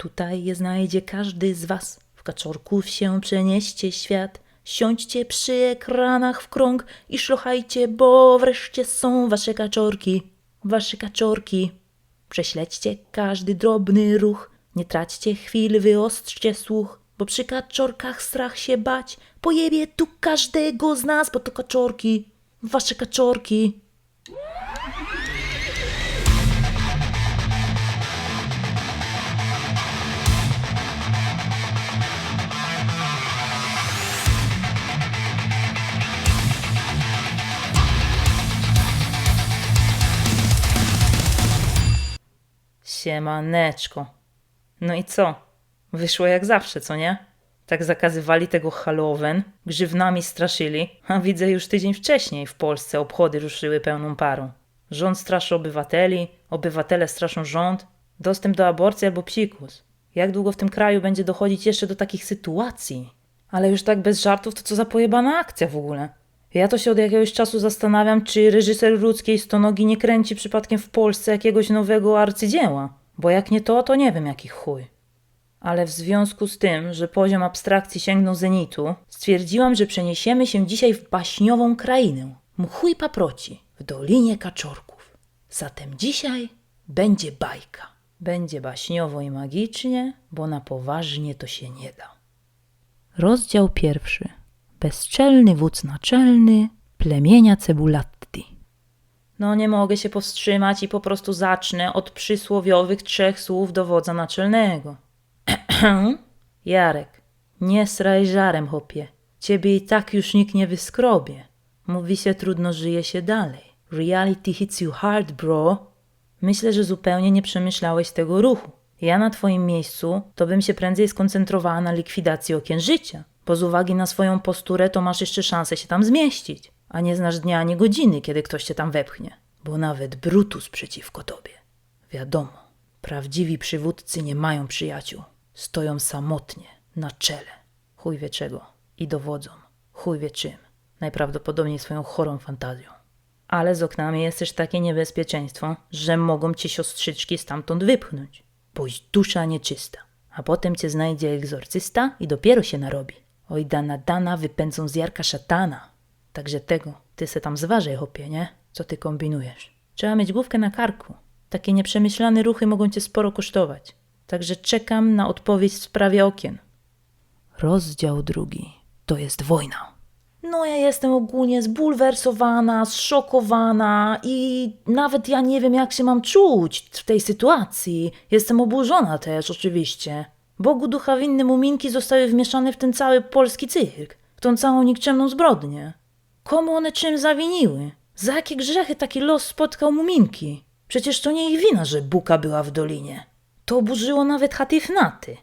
Tutaj je znajdzie każdy z was. W kaczorków się przenieście świat. Siądźcie przy ekranach w krąg i szlochajcie, bo wreszcie są wasze kaczorki. Wasze kaczorki. Prześledźcie każdy drobny ruch. Nie traćcie chwil, wyostrzcie słuch. Bo przy kaczorkach strach się bać. Pojebie tu każdego z nas, bo to kaczorki. Wasze kaczorki. Siemaneczko. No i co? Wyszło jak zawsze, co nie? Tak zakazywali tego Halloween, grzywnami straszyli, a widzę już tydzień wcześniej w Polsce obchody ruszyły pełną parą. Rząd straszy obywateli, obywatele straszą rząd, dostęp do aborcji albo psikus. Jak długo w tym kraju będzie dochodzić jeszcze do takich sytuacji? Ale już tak bez żartów, to co za pojebana akcja w ogóle? Ja to się od jakiegoś czasu zastanawiam, czy reżyser ludzkiej stonogi nie kręci przypadkiem w Polsce jakiegoś nowego arcydzieła. Bo jak nie to, to nie wiem jaki chuj. Ale w związku z tym, że poziom abstrakcji sięgnął zenitu, stwierdziłam, że przeniesiemy się dzisiaj w baśniową krainę. Mchuj paproci, w Dolinie Kaczorków. Zatem dzisiaj będzie bajka. Będzie baśniowo i magicznie, bo na poważnie to się nie da. Rozdział pierwszy. Bezczelny wódz naczelny plemienia Cebulatti. No nie mogę się powstrzymać i po prostu zacznę od przysłowiowych trzech słów do wodza naczelnego. Jarek, nie sraj żarem, hopie. Ciebie i tak już nikt nie wyskrobie. Mówi się trudno żyje się dalej. Reality hits you hard, bro. Myślę, że zupełnie nie przemyślałeś tego ruchu. Ja na twoim miejscu to bym się prędzej skoncentrowała na likwidacji okien życia, bo z uwagi na swoją posturę to masz jeszcze szansę się tam zmieścić, a nie znasz dnia ani godziny, kiedy ktoś cię tam wepchnie, bo nawet Brutus przeciwko tobie. Wiadomo, prawdziwi przywódcy nie mają przyjaciół, stoją samotnie, na czele, chuj wie czego i dowodzą, chuj wie czym, najprawdopodobniej swoją chorą fantazją. Ale z oknami jest też takie niebezpieczeństwo, że mogą cię siostrzyczki stamtąd wypchnąć. Boś dusza nieczysta. A potem cię znajdzie egzorcysta i dopiero się narobi. Oj dana dana wypędzą z jarka szatana. Także tego, ty se tam zważaj, hopie, nie? Co ty kombinujesz? Trzeba mieć główkę na karku. Takie nieprzemyślane ruchy mogą cię sporo kosztować. Także czekam na odpowiedź w sprawie okien. Rozdział drugi. To jest wojna. No ja jestem ogólnie zbulwersowana, zszokowana i nawet ja nie wiem jak się mam czuć w tej sytuacji. Jestem oburzona też oczywiście. Bogu ducha winne muminki zostały wmieszane w ten cały polski cyrk, w tą całą nikczemną zbrodnię. Komu one czym zawiniły? Za jakie grzechy taki los spotkał muminki? Przecież to nie ich wina, że Buka była w dolinie. To oburzyło nawet Hatifnaty.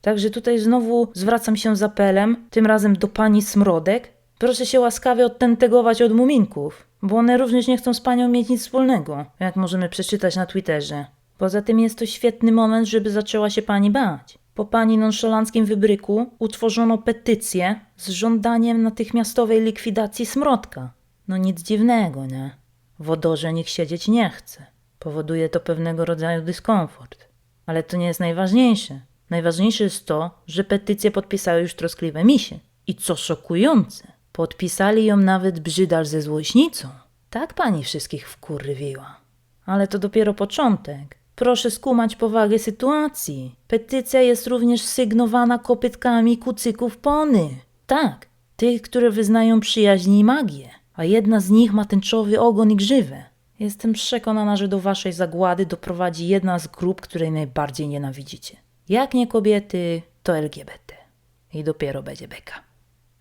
Także tutaj znowu zwracam się z apelem, tym razem do pani Smrodek. Proszę się łaskawie odtentegować od muminków, bo one również nie chcą z panią mieć nic wspólnego, jak możemy przeczytać na Twitterze. Poza tym jest to świetny moment, żeby zaczęła się pani bać. Po pani nonszalanckim wybryku utworzono petycję z żądaniem natychmiastowej likwidacji smrodka. No nic dziwnego, nie? W odorze nikt siedzieć nie chce. Powoduje to pewnego rodzaju dyskomfort. Ale to nie jest najważniejsze. Najważniejsze jest to, że petycję podpisały już troskliwe misie. I co szokujące, podpisali ją nawet brzydal ze złośnicą. Tak pani wszystkich wkurwiła. Ale to dopiero początek. Proszę skumać powagę sytuacji. Petycja jest również sygnowana kopytkami kucyków pony. Tak, tych, które wyznają przyjaźń i magię. A jedna z nich ma tęczowy ogon i grzywę. Jestem przekonana, że do waszej zagłady doprowadzi jedna z grup, której najbardziej nienawidzicie. Jak nie kobiety, to LGBT. I dopiero będzie beka.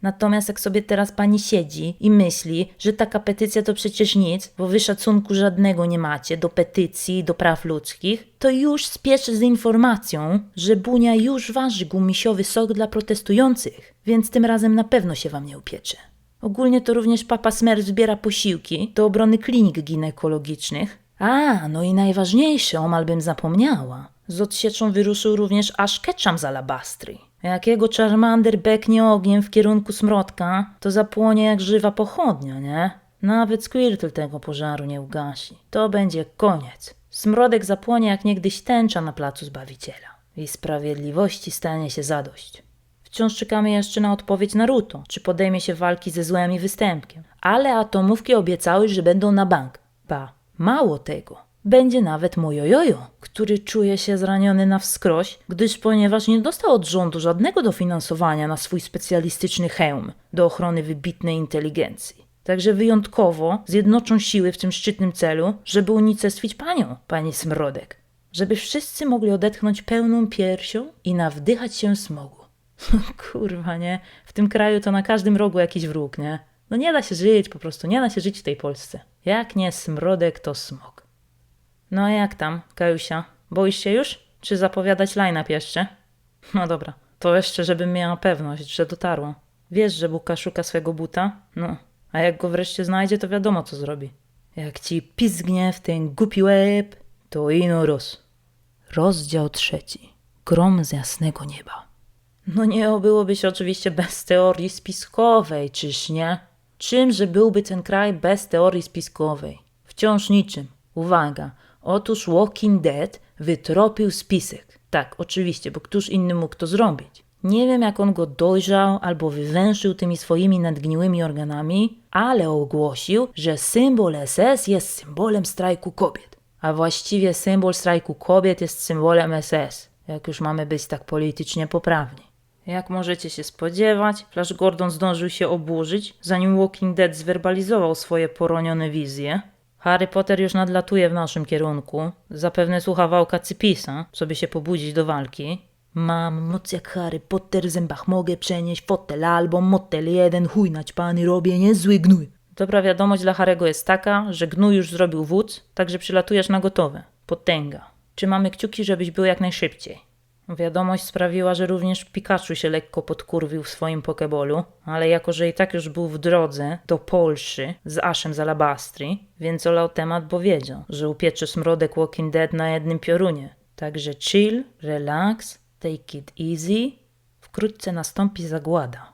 Natomiast jak sobie teraz pani siedzi i myśli, że taka petycja to przecież nic, bo wy szacunku żadnego nie macie do petycji, do praw ludzkich, to już spieszę z informacją, że Bunia już waży gumisiowy sok dla protestujących, więc tym razem na pewno się wam nie upiecze. Ogólnie to również papa Smer zbiera posiłki do obrony klinik ginekologicznych. A, no i najważniejsze, omal bym zapomniała. Z odsieczą wyruszył również aż ketchum z alabastry. Jakiego Charmander beknie ogniem w kierunku smrodka, to zapłonie jak żywa pochodnia, nie? Nawet Squirtle tego pożaru nie ugasi. To będzie koniec. Smrodek zapłonie jak niegdyś tęcza na placu Zbawiciela. i sprawiedliwości stanie się zadość. Wciąż czekamy jeszcze na odpowiedź Naruto, czy podejmie się walki ze złem i występkiem. Ale atomówki obiecały, że będą na bank. Ba, mało tego. Będzie nawet Mojojojo, który czuje się zraniony na wskroś, gdyż ponieważ nie dostał od rządu żadnego dofinansowania na swój specjalistyczny hełm do ochrony wybitnej inteligencji. Także wyjątkowo zjednoczą siły w tym szczytnym celu, żeby unicestwić panią, pani Smrodek. Żeby wszyscy mogli odetchnąć pełną piersią i nawdychać się smogu. Kurwa, nie? W tym kraju to na każdym rogu jakiś wróg, nie? No nie da się żyć po prostu, nie da się żyć w tej Polsce. Jak nie smrodek, to smog. No a jak tam, Kajusia? Boisz się już? Czy zapowiadać line-up jeszcze? No dobra, to jeszcze, żebym miała pewność, że dotarło. Wiesz, że Buka szuka swego buta? No, a jak go wreszcie znajdzie, to wiadomo, co zrobi. Jak ci pizgnie w ten głupi łeb, to ino roz. Rozdział trzeci. Grom z jasnego nieba. No nie obyłoby się oczywiście bez teorii spiskowej, czyż nie? Czymże byłby ten kraj bez teorii spiskowej? Wciąż niczym. Uwaga, otóż Walking Dead wytropił spisek. Tak, oczywiście, bo któż inny mógł to zrobić? Nie wiem, jak on go dojrzał albo wywęszył tymi swoimi nadgniłymi organami, ale ogłosił, że symbol SS jest symbolem strajku kobiet. A właściwie symbol strajku kobiet jest symbolem SS, jak już mamy być tak politycznie poprawni. Jak możecie się spodziewać, Flash Gordon zdążył się oburzyć, zanim Walking Dead zwerbalizował swoje poronione wizje. Harry Potter już nadlatuje w naszym kierunku. Zapewne słucha wałka Cypisa, żeby się pobudzić do walki. Mam moc jak Harry Potter, w zębach mogę przenieść fotel albo motel jeden, chuj naćpany robię niezły gnój. Dobra wiadomość dla Harego jest taka, że gnój już zrobił wódz, także przylatujesz na gotowe. Potęga. Trzymamy kciuki, żebyś był jak najszybciej. Wiadomość sprawiła, że również Pikachu się lekko podkurwił w swoim pokebolu, ale jako, że i tak już był w drodze do Polszy z Aszem z Alabastri, więc olał temat, bo wiedział, że upiecze smrodek Walking Dead na jednym piorunie. Także chill, relax, take it easy, wkrótce nastąpi zagłada.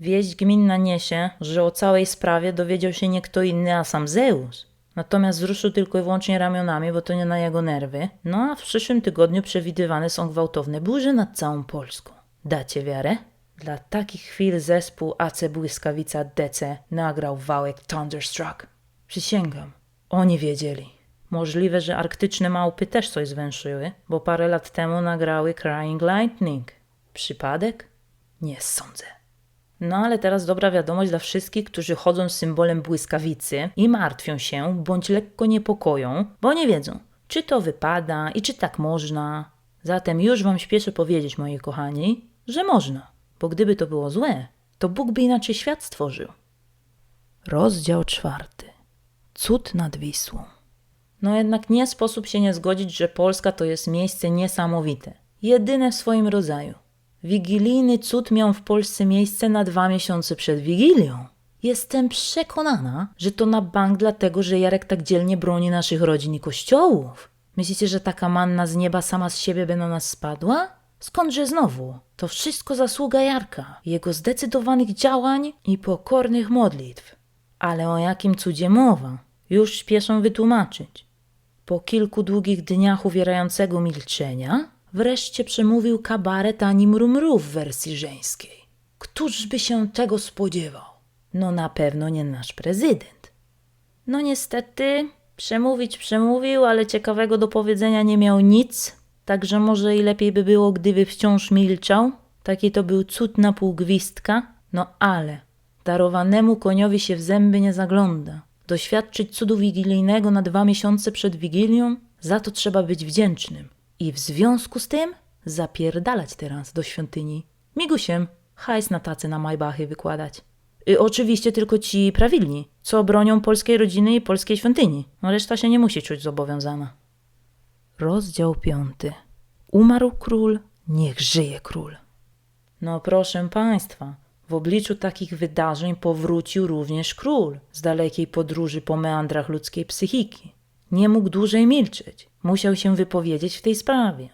Wieść gminna niesie, że o całej sprawie dowiedział się nie kto inny, a sam Zeus. Natomiast wzruszył tylko i wyłącznie ramionami, bo to nie na jego nerwy. No a w przyszłym tygodniu przewidywane są gwałtowne burze nad całą Polską. Dacie wiarę? Dla takich chwil zespół AC Błyskawica DC nagrał wałek Thunderstruck. Przysięgam, oni wiedzieli. Możliwe, że arktyczne małpy też coś zwęszyły, bo parę lat temu nagrały Crying Lightning. Przypadek? Nie sądzę. No ale teraz dobra wiadomość dla wszystkich, którzy chodzą z symbolem błyskawicy i martwią się bądź lekko niepokoją, bo nie wiedzą, czy to wypada i czy tak można. Zatem już wam śpieszę powiedzieć, moi kochani, że można, bo gdyby to było złe, to Bóg by inaczej świat stworzył. Rozdział czwarty. Cud nad Wisłą. No jednak nie sposób się nie zgodzić, że Polska to jest miejsce niesamowite, jedyne w swoim rodzaju. Wigilijny cud miał w Polsce miejsce na dwa miesiące przed Wigilią. Jestem przekonana, że to na bank dlatego, że Jarek tak dzielnie broni naszych rodzin i kościołów. Myślicie, że taka manna z nieba sama z siebie by na nas spadła? Skądże znowu? To wszystko zasługa Jarka, jego zdecydowanych działań i pokornych modlitw. Ale o jakim cudzie mowa? Już śpieszą wytłumaczyć. Po kilku długich dniach uwierającego milczenia, wreszcie przemówił kabaret ani mrumru w wersji żeńskiej. Któż by się tego spodziewał? No na pewno nie nasz prezydent. No niestety, przemówić przemówił, ale ciekawego do powiedzenia nie miał nic, także może i lepiej by było, gdyby wciąż milczał. Taki to był cud na pół gwizdka. No ale darowanemu koniowi się w zęby nie zagląda. Doświadczyć cudu wigilijnego na dwa miesiące przed Wigilią, za to trzeba być wdzięcznym. I w związku z tym zapierdalać teraz do świątyni. Migusiem, hajs na tacy na majbachy wykładać. Y, oczywiście tylko ci prawilni, co bronią polskiej rodziny i polskiej świątyni. No reszta się nie musi czuć zobowiązana. Rozdział piąty. Umarł król, niech żyje król. No proszę państwa, w obliczu takich wydarzeń powrócił również król z dalekiej podróży po meandrach ludzkiej psychiki. Nie mógł dłużej milczeć, musiał się wypowiedzieć w tej sprawie.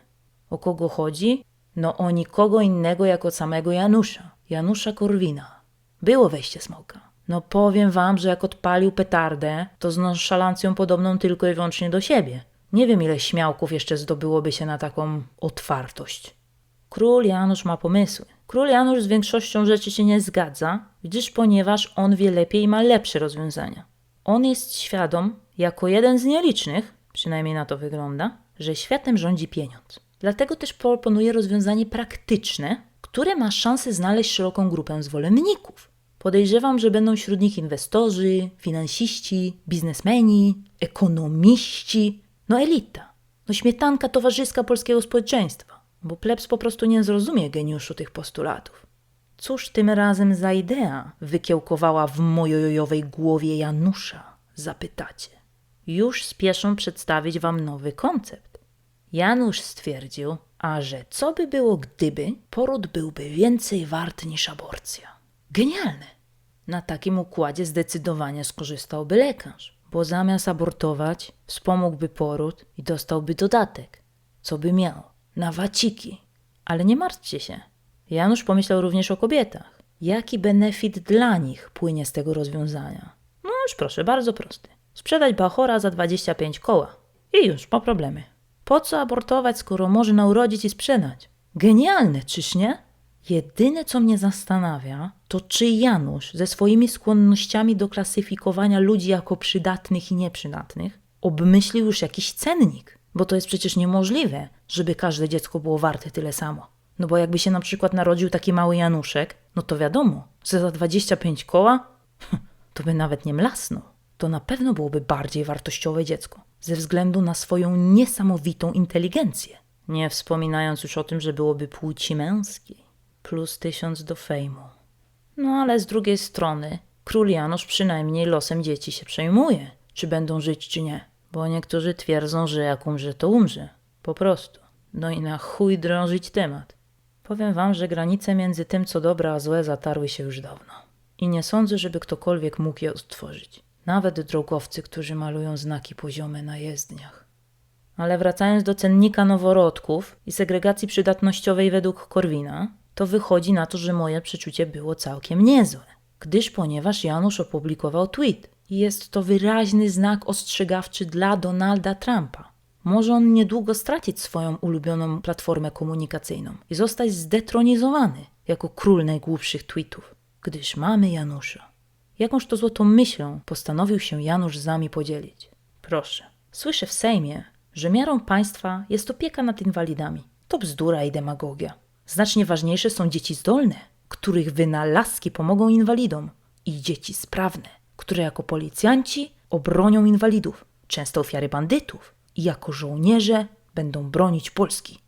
O kogo chodzi? No o nikogo innego jak o samego Janusza, Janusza Korwina. Było wejście smoka. No powiem wam, że jak odpalił petardę, to z nonszalancją podobną tylko i wyłącznie do siebie. Nie wiem, ile śmiałków jeszcze zdobyłoby się na taką otwartość. Król Janusz ma pomysły. Król Janusz z większością rzeczy się nie zgadza, gdyż ponieważ on wie lepiej i ma lepsze rozwiązania. On jest świadom, jako jeden z nielicznych, przynajmniej na to wygląda, że światem rządzi pieniądz. Dlatego też proponuje rozwiązanie praktyczne, które ma szansę znaleźć szeroką grupę zwolenników. Podejrzewam, że będą wśród nich inwestorzy, finansiści, biznesmeni, ekonomiści, no elita, no śmietanka towarzyska polskiego społeczeństwa, bo plebs po prostu nie zrozumie geniuszu tych postulatów. Cóż tym razem za idea wykiełkowała w mojojojowej głowie Janusza, zapytacie. Już spieszą przedstawić wam nowy koncept. Janusz stwierdził, a że co by było gdyby poród byłby więcej wart niż aborcja. Genialne! Na takim układzie zdecydowanie skorzystałby lekarz, bo zamiast abortować wspomógłby poród i dostałby dodatek. Co by miał? Na waciki. Ale nie martwcie się. Janusz pomyślał również o kobietach. Jaki benefit dla nich płynie z tego rozwiązania? No już proszę, bardzo prosty. Sprzedać bachora za 25 koła. I już, po problemy. Po co abortować, skoro można urodzić i sprzedać? Genialne, czyż nie? Jedyne, co mnie zastanawia, to czy Janusz ze swoimi skłonnościami do klasyfikowania ludzi jako przydatnych i nieprzydatnych obmyślił już jakiś cennik. Bo to jest przecież niemożliwe, żeby każde dziecko było warte tyle samo. No bo jakby się na przykład narodził taki mały Januszek, no to wiadomo, że za 25 koła to by nawet nie mlasnął. To na pewno byłoby bardziej wartościowe dziecko, ze względu na swoją niesamowitą inteligencję. Nie wspominając już o tym, że byłoby płci męskiej. Plus tysiąc do fejmu. No ale z drugiej strony, król Janusz przynajmniej losem dzieci się przejmuje, czy będą żyć, czy nie. Bo niektórzy twierdzą, że jak umrze, to umrze. Po prostu. No i na chuj drążyć temat. Powiem wam, że granice między tym, co dobre, a złe zatarły się już dawno. I nie sądzę, żeby ktokolwiek mógł je odtworzyć. Nawet drogowcy, którzy malują znaki poziome na jezdniach. Ale wracając do cennika noworodków i segregacji przydatnościowej według Korwina, to wychodzi na to, że moje przeczucie było całkiem niezłe. Gdyż ponieważ Janusz opublikował tweet i jest to wyraźny znak ostrzegawczy dla Donalda Trumpa. Może on niedługo stracić swoją ulubioną platformę komunikacyjną i zostać zdetronizowany jako król najgłupszych tweetów, gdyż mamy Janusza. Jakąż to złotą myślą postanowił się Janusz z nami podzielić. Proszę, słyszę w Sejmie, że miarą państwa jest opieka nad inwalidami. To bzdura i demagogia. Znacznie ważniejsze są dzieci zdolne, których wynalazki pomogą inwalidom, i dzieci sprawne, które jako policjanci obronią inwalidów, często ofiary bandytów, i jako żołnierze będą bronić Polski.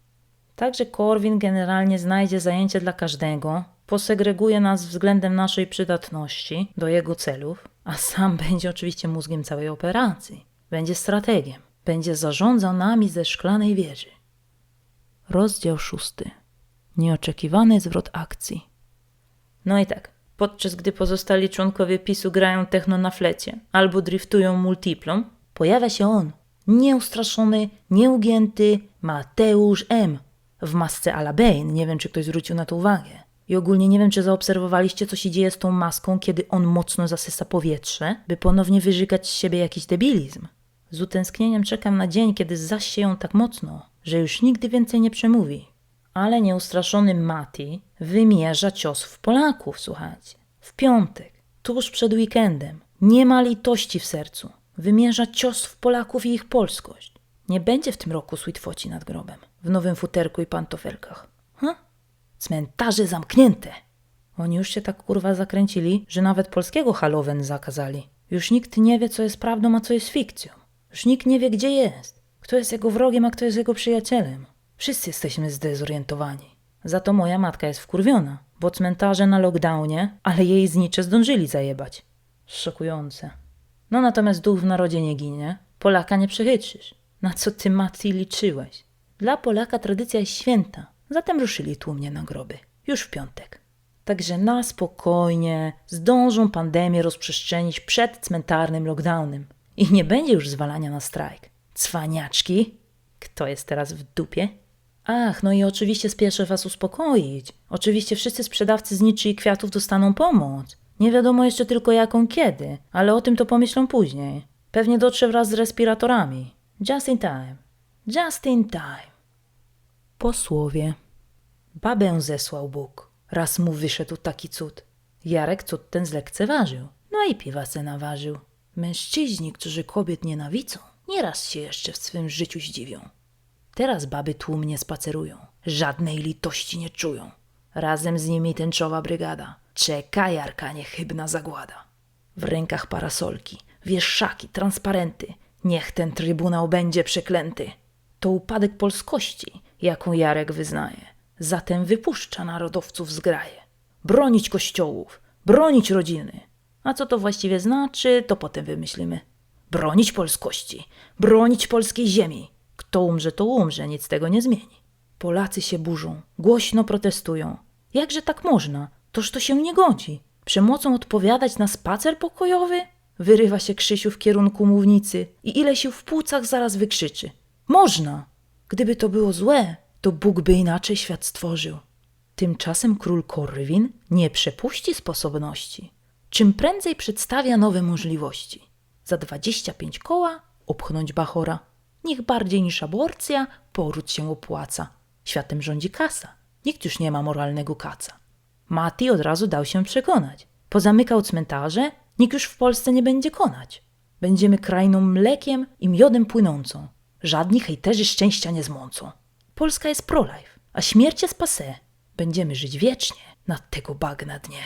Także Korwin generalnie znajdzie zajęcie dla każdego, posegreguje nas względem naszej przydatności do jego celów, a sam będzie oczywiście mózgiem całej operacji. Będzie strategiem, będzie zarządzał nami ze szklanej wieży. Rozdział szósty. Nieoczekiwany zwrot akcji. No i tak, podczas gdy pozostali członkowie PiSu grają techno na flecie albo driftują multiplą, pojawia się on, nieustraszony, nieugięty Mateusz M. w masce Ala Bane. Nie wiem, czy ktoś zwrócił na to uwagę. I ogólnie nie wiem, czy zaobserwowaliście, co się dzieje z tą maską, kiedy on mocno zasysa powietrze, by ponownie wyżygać z siebie jakiś debilizm. Z utęsknieniem czekam na dzień, kiedy zaś ją tak mocno, że już nigdy więcej nie przemówi. Ale nieustraszony Mati wymierza cios w Polaków, słuchajcie. W piątek, tuż przed weekendem, nie ma litości w sercu. Wymierza cios w Polaków i ich polskość. Nie będzie w tym roku sweet foci nad grobem, w nowym futerku i pantofelkach. Cmentarze zamknięte. Oni już się tak kurwa zakręcili, że nawet polskiego Halloween zakazali. Już nikt nie wie, co jest prawdą, a co jest fikcją. Już nikt nie wie, gdzie jest. Kto jest jego wrogiem, a kto jest jego przyjacielem. Wszyscy jesteśmy zdezorientowani. Za to moja matka jest wkurwiona, bo cmentarze na lockdownie, ale jej znicze zdążyli zajebać. Szokujące. No natomiast duch w narodzie nie ginie, Polaka nie przechytrzysz. Na co ty, Mati, liczyłeś? Dla Polaka tradycja jest święta, zatem ruszyli tłumnie na groby. Już w piątek. Także na spokojnie zdążą pandemię rozprzestrzenić przed cmentarnym lockdownem. I nie będzie już zwalania na strajk. Cwaniaczki? Kto jest teraz w dupie? Ach, no i oczywiście spieszę was uspokoić. Oczywiście wszyscy sprzedawcy zniczy i kwiatów dostaną pomoc. Nie wiadomo jeszcze tylko jaką kiedy, ale o tym to pomyślą później. Pewnie dotrze wraz z respiratorami. Just in time. Just in time. Posłowie. Babę zesłał Bóg. Raz mu wyszedł taki cud. Jarek cud ten zlekceważył. No i piwa se naważył. Mężczyźni, którzy kobiet nienawidzą, nieraz się jeszcze w swym życiu zdziwią. Teraz baby tłumnie spacerują. Żadnej litości nie czują. Razem z nimi tęczowa brygada. Czeka Jarka niechybna zagłada. W rękach parasolki, wieszaki, transparenty. Niech ten trybunał będzie przeklęty. To upadek polskości, jaką Jarek wyznaje. Zatem wypuszcza narodowców z graje. Bronić kościołów, bronić rodziny. A co to właściwie znaczy, to potem wymyślimy. Bronić polskości, bronić polskiej ziemi. Kto umrze, to umrze, nic tego nie zmieni. Polacy się burzą, głośno protestują. Jakże tak można? Toż to się nie godzi. Przemocą odpowiadać na spacer pokojowy? Wyrywa się Krzysiu w kierunku mównicy i ile się w płucach zaraz wykrzyczy. Można! Gdyby to było złe, to Bóg by inaczej świat stworzył. Tymczasem król Korwin nie przepuści sposobności. Czym prędzej przedstawia nowe możliwości. Za 25 koła upchnąć Bachora. Niech bardziej niż aborcja poród się opłaca. Światem rządzi kasa. Nikt już nie ma moralnego kaca. Mati od razu dał się przekonać. Pozamykał cmentarze, nikt już w Polsce nie będzie konać. Będziemy krainą mlekiem i miodem płynącą. Żadni hejterzy szczęścia nie zmącą. Polska jest pro-life, a śmierć jest passé. Będziemy żyć wiecznie na tego bagna dnie.